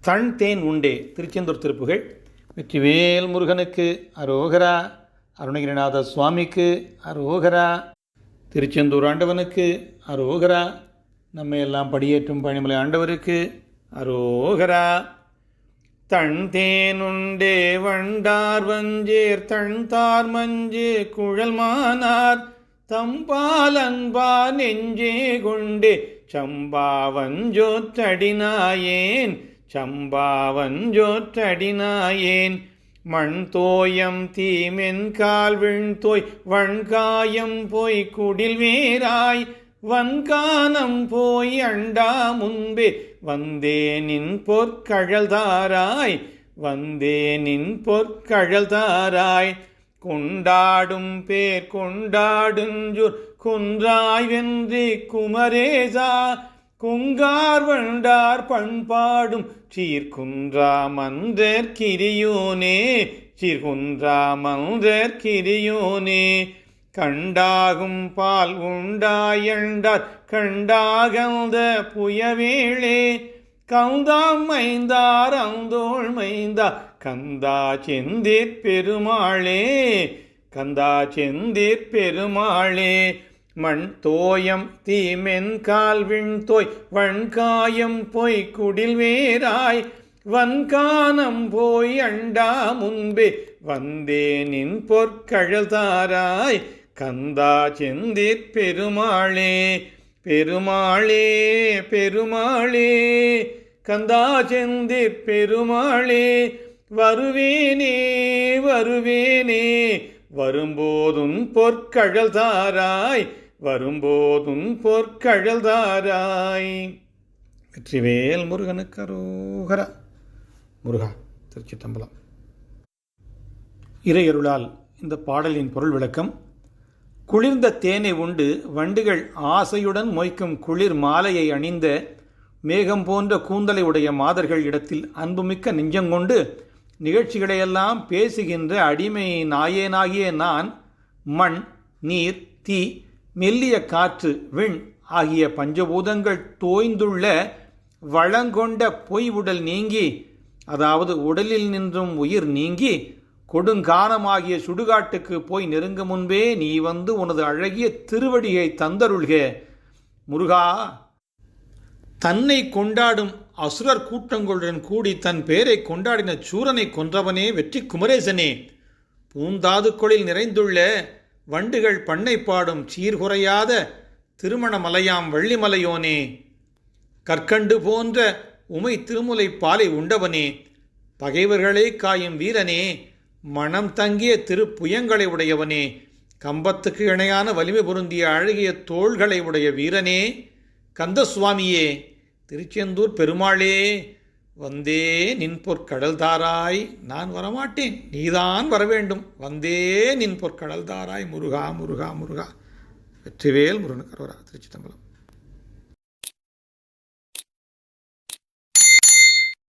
தன் தேன் உண்டே. திருச்செந்தூர் திருப்புகள் வெற்றிவேல் முருகனுக்கு அரோகரா. அருணகிரிநாத சுவாமிக்கு அரோகரா. திருச்செந்தூர் ஆண்டவனுக்கு அரோகரா. நம்மை எல்லாம் படியேற்றும் பணிமலை ஆண்டவருக்கு அரோகரா. தன் தேனுண்டே வண்டார் வஞ்சேர் தன் தார் மஞ்சே குழல் மானார். தம்பாலன்பா நெஞ்சே கொண்டே சம்பாவஞ்சோத்தடினாயேன் சம்பாவஞ்சோற்றடினாயேன் மண் தோயம் தீமென் கால் விண்தோய் வண்காயம் போய் குடில் வேராய் வன்கானம் போய் அண்டா முன்பே வந்தேனின் பொற்கழல்தாராய் வந்தேனின் பொற்கழல்தாராய் கொண்டாடும் பேர் கொண்டாடுஞ்சூர் குன்றாய் வென்றி குமரேசா. குங்கார் வண்டார் பண்பாடும் சீர்குன்றா மந்தர் கிரியோனே சீர்குன்றா மந்தர் கிரியோனே. கண்டாகும் பால் உண்டாயண்டார் கண்டாகந்த புயவேளே. கவுந்தாம் மைந்தார் அந்தோள் மைந்தா கந்தா செந்தீர் பெருமாளே. கந்தா செந்தீர் பெருமாளே. மண் தோயம் தீமென் கால்விண் தோய் வண்காயம் பொய் குடில் வேராய் வன்கானம் போய் அண்டா முன்பே வந்தேனின் பொற்கழல்தாராய் கந்தா செந்திற் பெருமாளே பெருமாளே பெருமாளே. கந்தா செந்திற் பெருமாளே வருவேனே வருவேனே. வரும்போதும் பொற்கழல் தாராய். வரும்போதும் பொற்கழல் தாராய் வெற்றிவேல் முருகனுக்கு அரோகரா. முருகா திருச்சிட்டம்பலம் இறையருளால் இந்த பாடலின் பொருள் விளக்கம் குளிர்ந்த தேனை உண்டு வண்டுகள் ஆசையுடன் மொய்க்கும் குளிர் மாலையை அணிந்த மேகம் போன்ற கூந்தலை உடைய மாதர்கள் இடத்தில் அன்புமிக்க நெஞ்சங்கொண்டு நிகழ்ச்சிகளையெல்லாம் பேசுகின்ற அடிமை நாயேனாகிய நான் மண் நீர் தீ மெல்லிய காற்று விண் ஆகிய பஞ்சபூதங்கள் தோய்ந்துள்ள வளங்கொண்ட பொய் உடல் நீங்கி அதாவது உடலில் நின்றும் உயிர் நீங்கி கொடுங்கானமாகிய சுடுகாட்டுக்கு போய் நெருங்க முன்பே நீ வந்து உனது அழகிய திருவடியை தந்தருள்க. முருகா தன்னை கொண்டாடும் அசுரர் கூட்டங்களுடன் கூடி தன் பேரை கொண்டாடின சூரனை கொன்றவனே வெற்றி குமரேசனே பூந்தாதுக்குளில் நிறைந்துள்ள வண்டுகள் பண்ணை பாடும் சீர்குறையாத திருமணமலையாம் வள்ளிமலையோனே. கற்கண்டு போன்ற உமை திருமுலை பாலை உண்டவனே. பகைவர்களே காயும் வீரனே மனம் தங்கிய திருப்புயங்களை உடையவனே. கம்பத்துக்கு இணையான வலிமை பொருந்திய அழகிய தோள்களை உடைய வீரனே. கந்தசுவாமியே திருச்செந்தூர் பெருமாளே வந்தே நின் பொற்கடல்தாராய் நான் வரமாட்டேன் நீதான் வரவேண்டும். வந்தே நின் பொற்கடல்தாராய் முருகா முருகா முருகா. வெற்றிவேல் முருகன் கரோரா திருச்சி தம்பலம்